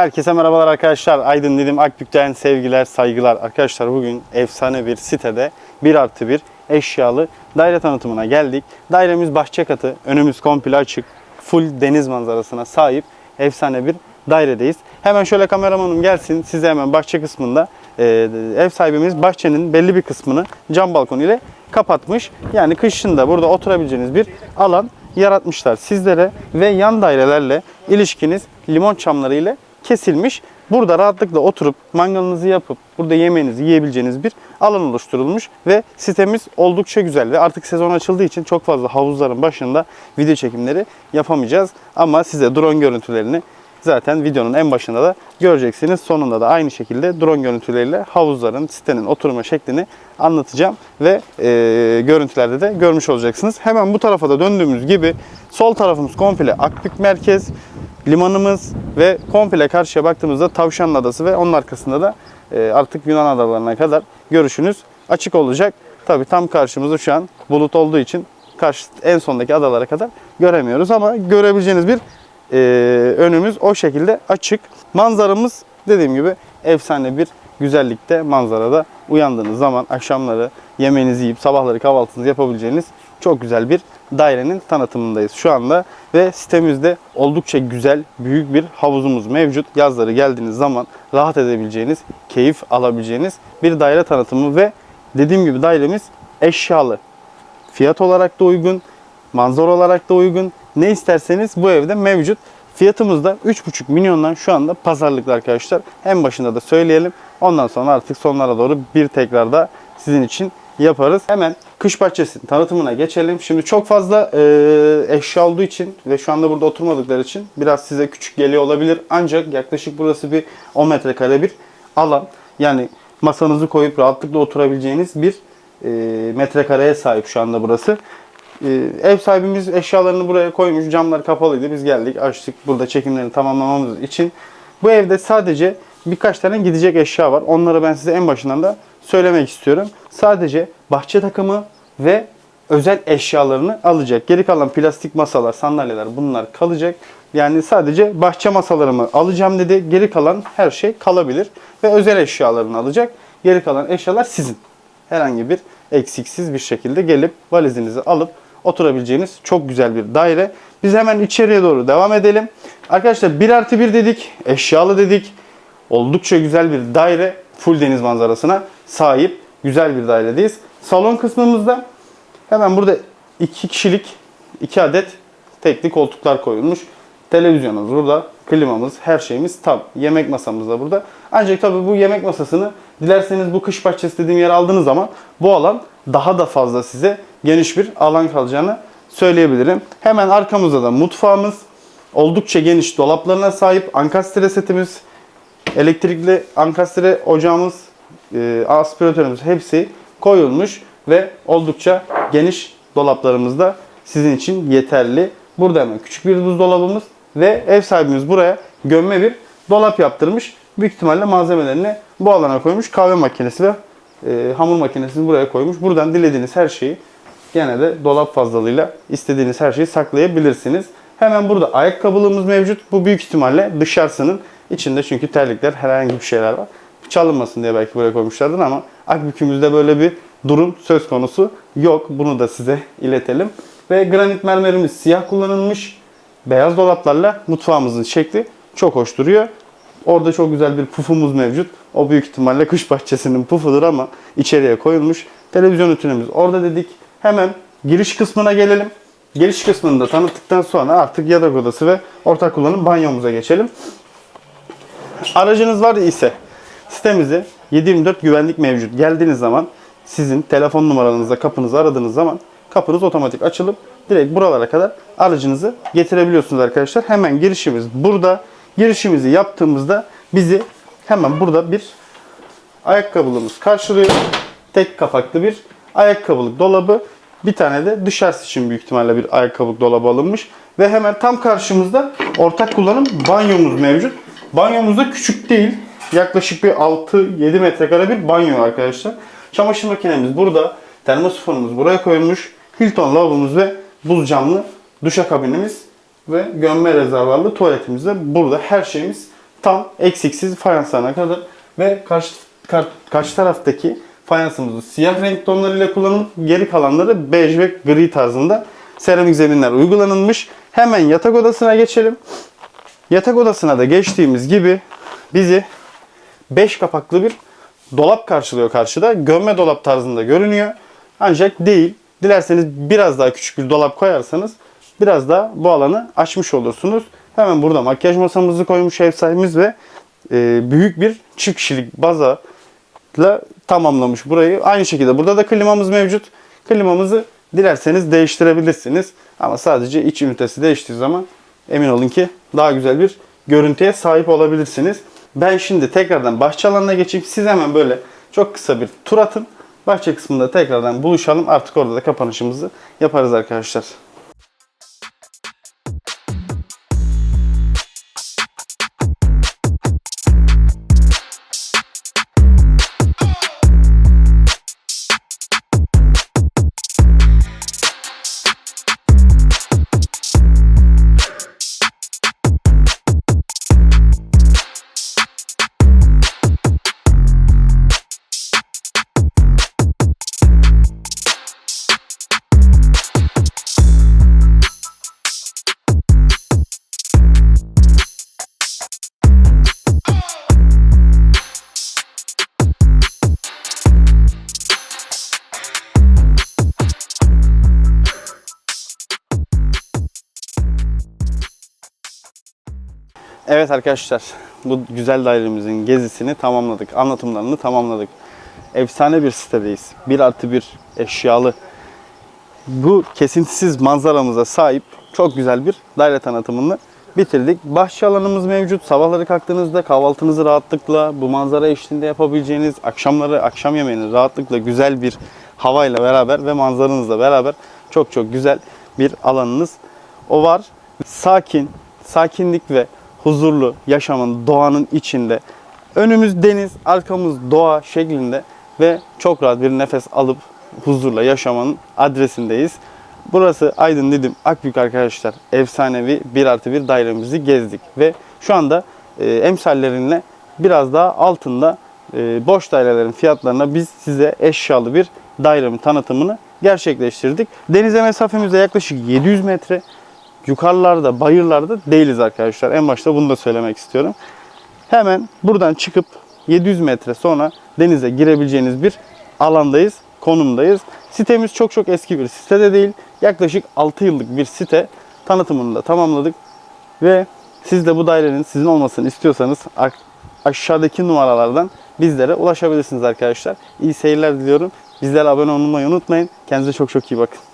Herkese merhabalar arkadaşlar. Aydın Didim Akbük'ten sevgiler, saygılar. Arkadaşlar bugün efsane bir sitede 1 artı 1 eşyalı daire tanıtımına geldik. Dairemiz bahçe katı, önümüz komple açık, full deniz manzarasına sahip efsane bir dairedeyiz. Hemen şöyle kameramanım gelsin size hemen bahçe kısmında e, ev sahibimiz bahçenin belli bir kısmını cam balkon ile kapatmış. Yani kışın da burada oturabileceğiniz bir alan yaratmışlar sizlere ve yan dairelerle ilişkiniz limon çamları ile kesilmiş. Burada rahatlıkla oturup mangalınızı yapıp burada yemeğinizi yiyebileceğiniz bir alan oluşturulmuş ve sitemiz oldukça güzel ve artık sezon açıldığı için çok fazla havuzların başında video çekimleri yapamayacağız. Ama size drone görüntülerini zaten videonun en başında da göreceksiniz. Sonunda da aynı şekilde drone görüntüleriyle havuzların, sitenin oturma şeklini anlatacağım ve e, görüntülerde de görmüş olacaksınız. Hemen bu tarafa da döndüğümüz gibi sol tarafımız komple Akbük merkez, limanımız ve komple karşıya baktığımızda Tavşanlı Adası ve onun arkasında da e, artık Yunan adalarına kadar görüşünüz açık olacak. Tabi tam karşımızda şu an bulut olduğu için karşı en sondaki adalara kadar göremiyoruz ama görebileceğiniz bir e, önümüz o şekilde açık. Manzaramız dediğim gibi efsane bir güzellikte manzarada uyandığınız zaman akşamları yemeğinizi yiyip sabahları kahvaltınızı yapabileceğiniz çok güzel bir dairenin tanıtımındayız şu anda ve sitemizde oldukça güzel büyük bir havuzumuz mevcut. Yazları geldiğiniz zaman rahat edebileceğiniz, keyif alabileceğiniz bir daire tanıtımı ve dediğim gibi dairemiz eşyalı. Fiyat olarak da uygun, manzara olarak da uygun. Ne isterseniz bu evde mevcut. Fiyatımız da 3,5 milyondan şu anda pazarlıklı arkadaşlar. En başında da söyleyelim. Ondan sonra artık sonlara doğru bir tekrar da sizin için yaparız. Hemen kış bahçesinin tanıtımına geçelim. Şimdi çok fazla e, eşya olduğu için ve şu anda burada oturmadıkları için biraz size küçük geliyor olabilir. Ancak yaklaşık burası bir 10 metrekare bir alan. Yani masanızı koyup rahatlıkla oturabileceğiniz bir e, metrekareye sahip şu anda burası. E, ev sahibimiz eşyalarını buraya koymuş. Camlar kapalıydı. Biz geldik açtık burada çekimlerini tamamlamamız için. Bu evde sadece birkaç tane gidecek eşya var. Onları ben size en başından da söylemek istiyorum. Sadece bahçe takımı ve özel eşyalarını alacak. Geri kalan plastik masalar, sandalyeler bunlar kalacak. Yani sadece bahçe masalarımı alacağım dedi. Geri kalan her şey kalabilir. Ve özel eşyalarını alacak. Geri kalan eşyalar sizin. Herhangi bir eksiksiz bir şekilde gelip valizinizi alıp oturabileceğiniz çok güzel bir daire. Biz hemen içeriye doğru devam edelim. Arkadaşlar 1 artı 1 dedik, eşyalı dedik. Oldukça güzel bir daire. Full deniz manzarasına sahip güzel bir dairedeyiz. Salon kısmımızda hemen burada 2 kişilik 2 adet tekli koltuklar koyulmuş. Televizyonumuz burada, klimamız, her şeyimiz tam. Yemek masamız da burada. Ancak tabii bu yemek masasını dilerseniz bu kış bahçesi dediğim yer aldığınız zaman bu alan daha da fazla size geniş bir alan kalacağını söyleyebilirim. Hemen arkamızda da mutfağımız. Oldukça geniş dolaplarına sahip ankastre setimiz, elektrikli ankastre ocağımız, e, aspiratörümüz hepsi koyulmuş ve oldukça geniş dolaplarımızda sizin için yeterli. Burada hemen küçük bir buzdolabımız ve ev sahibimiz buraya gömme bir dolap yaptırmış. Büyük ihtimalle malzemelerini bu alana koymuş. Kahve makinesi ve e, hamur makinesini buraya koymuş. Buradan dilediğiniz her şeyi gene de dolap fazlalığıyla istediğiniz her şeyi saklayabilirsiniz. Hemen burada ayakkabılığımız mevcut. Bu büyük ihtimalle dışarısının içinde çünkü terlikler herhangi bir şeyler var. Çalınmasın diye belki buraya koymuşlardır ama Akbük'ümüzde böyle bir durum söz konusu yok. Bunu da size iletelim. Ve granit mermerimiz siyah kullanılmış. Beyaz dolaplarla mutfağımızın şekli çok hoş duruyor. Orada çok güzel bir pufumuz mevcut. O büyük ihtimalle kış bahçesinin pufudur ama içeriye koyulmuş. Televizyon ütünümüz orada dedik. Hemen giriş kısmına gelelim. Giriş kısmını da tanıttıktan sonra artık yatak odası ve ortak kullanım banyomuza geçelim. Aracınız var ise sitemizi 724 güvenlik mevcut. Geldiğiniz zaman sizin telefon numaranızla kapınızı aradığınız zaman kapınız otomatik açılıp direkt buralara kadar aracınızı getirebiliyorsunuz arkadaşlar. Hemen girişimiz burada. Girişimizi yaptığımızda bizi hemen burada bir ayakkabılığımız karşılıyor. Tek kapaklı bir ayakkabılık dolabı. Bir tane de dışarısı için büyük ihtimalle bir ayakkabılık dolabı alınmış. Ve hemen tam karşımızda ortak kullanım banyomuz mevcut. Banyomuz da küçük değil. Yaklaşık bir 6-7 metrekare bir banyo arkadaşlar. Çamaşır makinemiz burada. Termosifonumuz buraya koyulmuş. Hilton lavabomuz ve buz camlı duşakabinimiz ve gömme rezervuarlı tuvaletimiz de burada. Her şeyimiz tam eksiksiz fayanslarına kadar ve karşı kar- karşı taraftaki fayansımızı siyah renk tonlarıyla kullanıp geri kalanları bej ve gri tarzında seramik zeminler uygulanılmış. Hemen yatak odasına geçelim. Yatak odasına da geçtiğimiz gibi bizi 5 kapaklı bir dolap karşılıyor karşıda. Gömme dolap tarzında görünüyor. Ancak değil. Dilerseniz biraz daha küçük bir dolap koyarsanız biraz daha bu alanı açmış olursunuz. Hemen burada makyaj masamızı koymuş ev sahibimiz ve e, büyük bir çift kişilik baza ile tamamlamış burayı. Aynı şekilde burada da klimamız mevcut. Klimamızı dilerseniz değiştirebilirsiniz. Ama sadece iç ünitesi değiştiği zaman emin olun ki daha güzel bir görüntüye sahip olabilirsiniz. Ben şimdi tekrardan bahçe alanına geçeyim. Siz hemen böyle çok kısa bir tur atın. Bahçe kısmında tekrardan buluşalım. Artık orada da kapanışımızı yaparız arkadaşlar. Evet arkadaşlar, bu güzel dairemizin gezisini tamamladık. Anlatımlarını tamamladık. Efsane bir sitedeyiz. 1 artı 1 eşyalı. Bu kesintisiz manzaramıza sahip çok güzel bir daire tanıtımını bitirdik. Bahçe alanımız mevcut. Sabahları kalktığınızda kahvaltınızı rahatlıkla bu manzara eşliğinde yapabileceğiniz, akşamları akşam yemeğini rahatlıkla güzel bir havayla beraber ve manzaranızla beraber çok çok güzel bir alanınız o var. Sakin, sakinlik ve huzurlu yaşamın doğanın içinde. Önümüz deniz, arkamız doğa şeklinde ve çok rahat bir nefes alıp huzurla yaşamanın adresindeyiz. Burası Aydın Didim Akbük arkadaşlar. Efsanevi 1 artı 1 dairemizi gezdik ve şu anda e, emsallerinle biraz daha altında e, boş dairelerin fiyatlarına biz size eşyalı bir dairemin tanıtımını gerçekleştirdik. Denize mesafemizde yaklaşık 700 metre. Yukarılarda, bayırlarda değiliz arkadaşlar. En başta bunu da söylemek istiyorum. Hemen buradan çıkıp 700 metre sonra denize girebileceğiniz bir alandayız, konumdayız. Sitemiz çok çok eski bir site de değil. Yaklaşık 6 yıllık bir site tanıtımını da tamamladık. Ve siz de bu dairenin sizin olmasını istiyorsanız aşağıdaki numaralardan bizlere ulaşabilirsiniz arkadaşlar. İyi seyirler diliyorum. Bizlere abone olmayı unutmayın. Kendinize çok çok iyi bakın.